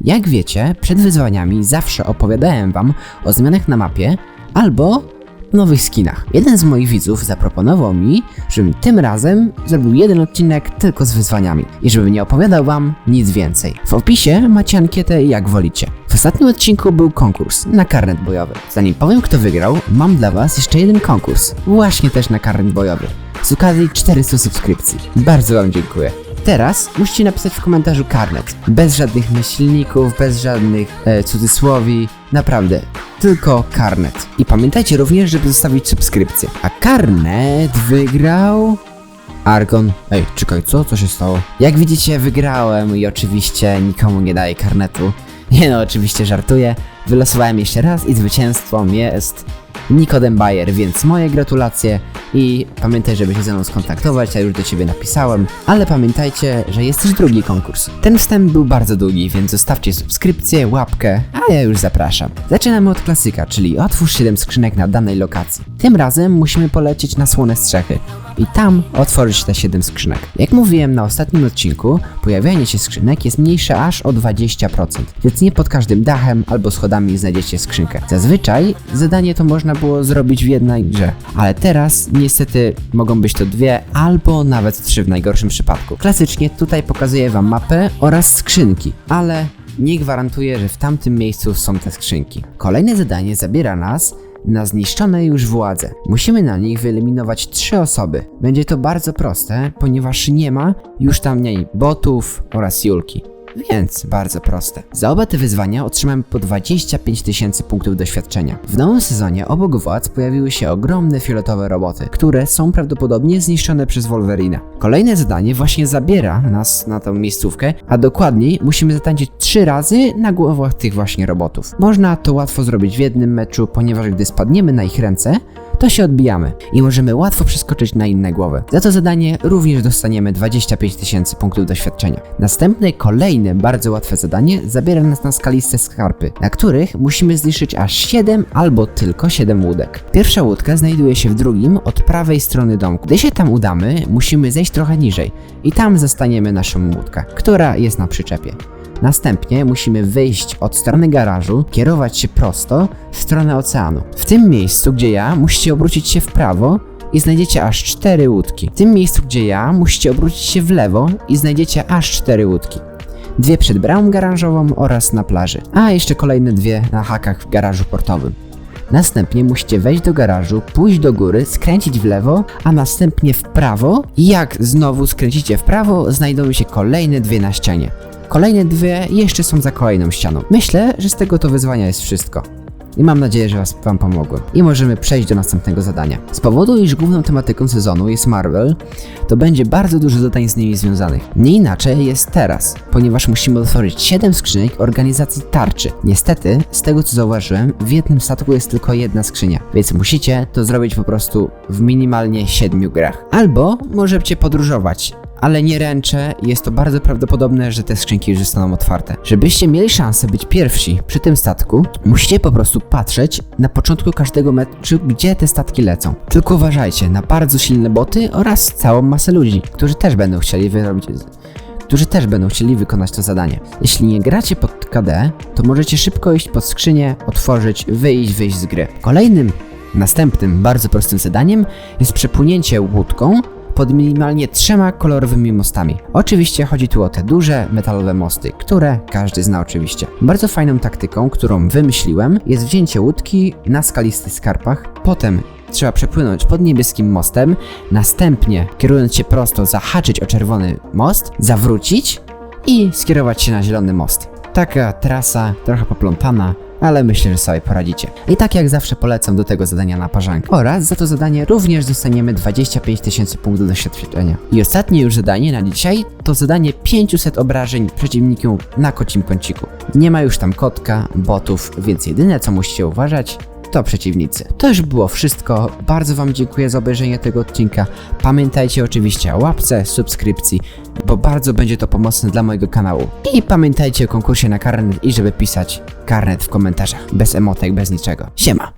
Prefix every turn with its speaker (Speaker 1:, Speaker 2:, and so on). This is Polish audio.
Speaker 1: Jak wiecie, przed wyzwaniami zawsze opowiadałem wam o zmianach na mapie albo nowych skinach. Jeden z moich widzów zaproponował mi, żebym tym razem zrobił jeden odcinek tylko z wyzwaniami i żebym nie opowiadał wam nic więcej. W opisie macie ankietę jak wolicie. W ostatnim odcinku był konkurs na karnet bojowy. Zanim powiem kto wygrał, mam dla was jeszcze jeden konkurs. Właśnie też na karnet bojowy. Z okazji 400 subskrypcji. Bardzo wam dziękuję. Teraz musicie napisać w komentarzu karnet. Bez żadnych myślników, bez żadnych e, cudzysłowi. Naprawdę, tylko karnet. I pamiętajcie również, żeby zostawić subskrypcję. A karnet wygrał... Argon. Ej, czekaj, co? Co się stało? Jak widzicie, wygrałem i oczywiście nikomu nie daję karnetu. Nie no, oczywiście żartuję. Wylosowałem jeszcze raz i zwycięstwem jest Nikodem Bayer, więc moje gratulacje i pamiętaj, żeby się ze mną skontaktować, ja już do ciebie napisałem, ale pamiętajcie, że jest też drugi konkurs. Ten wstęp był bardzo długi, więc zostawcie subskrypcję, łapkę, a ja już zapraszam. Zaczynamy od klasyka, czyli otwórz 7 skrzynek na danej lokacji. Tym razem musimy polecieć na słone strzechy i tam otworzyć te 7 skrzynek. Jak mówiłem na ostatnim odcinku, pojawianie się skrzynek jest mniejsze aż o 20%, więc nie pod każdym dachem albo schodami znajdziecie skrzynkę. Zazwyczaj zadanie to można było zrobić w jednej grze, ale teraz niestety mogą być to dwie albo nawet trzy w najgorszym przypadku. Klasycznie tutaj pokazuję wam mapę oraz skrzynki, ale nie gwarantuję, że w tamtym miejscu są te skrzynki. Kolejne zadanie zabiera nas na zniszczone już władze. Musimy na nich wyeliminować trzy osoby. Będzie to bardzo proste, ponieważ nie ma już tam mniej botów oraz Julki. Więc bardzo proste. Za oba te wyzwania otrzymałem po 25 tysięcy punktów doświadczenia. W nowym sezonie obok władz pojawiły się ogromne fioletowe roboty, które są prawdopodobnie zniszczone przez Wolverina. Kolejne zadanie właśnie zabiera nas na tą miejscówkę, a dokładniej musimy zatańczyć trzy razy na głowach tych właśnie robotów. Można to łatwo zrobić w jednym meczu, ponieważ gdy spadniemy na ich ręce, to się odbijamy i możemy łatwo przeskoczyć na inne głowy. Za to zadanie również dostaniemy 25 tysięcy punktów doświadczenia. Następne, kolejne, bardzo łatwe zadanie zabiera nas na skaliste skarpy, na których musimy zniszczyć aż 7 albo tylko 7 łódek. Pierwsza łódka znajduje się w drugim od prawej strony domku. Gdy się tam udamy, musimy zejść trochę niżej i tam zastaniemy naszą łódkę, która jest na przyczepie. Następnie musimy wyjść od strony garażu, kierować się prosto w stronę oceanu. W tym miejscu, gdzie ja, musicie obrócić się w prawo i znajdziecie aż cztery łódki. W tym miejscu, gdzie ja, musicie obrócić się w lewo i znajdziecie aż cztery łódki. Dwie przed bramą garażową oraz na plaży, a jeszcze kolejne dwie na hakach w garażu portowym. Następnie musicie wejść do garażu, pójść do góry, skręcić w lewo, a następnie w prawo. I jak znowu skręcicie w prawo, znajdą się kolejne dwie na ścianie. Kolejne dwie jeszcze są za kolejną ścianą. Myślę, że z tego to wyzwania jest wszystko. I mam nadzieję, że was wam pomogłem. I możemy przejść do następnego zadania. Z powodu, iż główną tematyką sezonu jest Marvel, to będzie bardzo dużo zadań z nimi związanych. Nie inaczej jest teraz, ponieważ musimy otworzyć 7 skrzynek organizacji tarczy. Niestety, z tego co zauważyłem, w jednym statku jest tylko jedna skrzynia, więc musicie to zrobić po prostu w minimalnie 7 grach. Albo możecie podróżować ale nie ręczę i jest to bardzo prawdopodobne, że te skrzynki już zostaną otwarte. Żebyście mieli szansę być pierwsi przy tym statku, musicie po prostu patrzeć na początku każdego meczu, gdzie te statki lecą. Tylko uważajcie na bardzo silne boty oraz całą masę ludzi, którzy też będą chcieli wyrobić którzy też będą chcieli wykonać to zadanie. Jeśli nie gracie pod KD, to możecie szybko iść pod skrzynię, otworzyć, wyjść, wyjść z gry. Kolejnym, następnym, bardzo prostym zadaniem jest przepłynięcie łódką pod minimalnie trzema kolorowymi mostami. Oczywiście chodzi tu o te duże metalowe mosty, które każdy zna oczywiście. Bardzo fajną taktyką, którą wymyśliłem, jest wzięcie łódki na skalistych skarpach, potem trzeba przepłynąć pod niebieskim mostem, następnie kierując się prosto zahaczyć o czerwony most, zawrócić i skierować się na zielony most. Taka trasa, trochę poplątana, ale myślę, że sobie poradzicie. I tak jak zawsze polecam do tego zadania na parzankę. Oraz za to zadanie również dostaniemy 25 tysięcy punktów doświadczenia. I ostatnie już zadanie na dzisiaj to zadanie 500 obrażeń przeciwnikom na kocim kąciku. Nie ma już tam kotka, botów, więc jedyne co musicie uważać to przeciwnicy. To już było wszystko. Bardzo Wam dziękuję za obejrzenie tego odcinka. Pamiętajcie oczywiście o łapce, subskrypcji, bo bardzo będzie to pomocne dla mojego kanału. I pamiętajcie o konkursie na karnet i żeby pisać karnet w komentarzach. Bez emotek, bez niczego. Siema!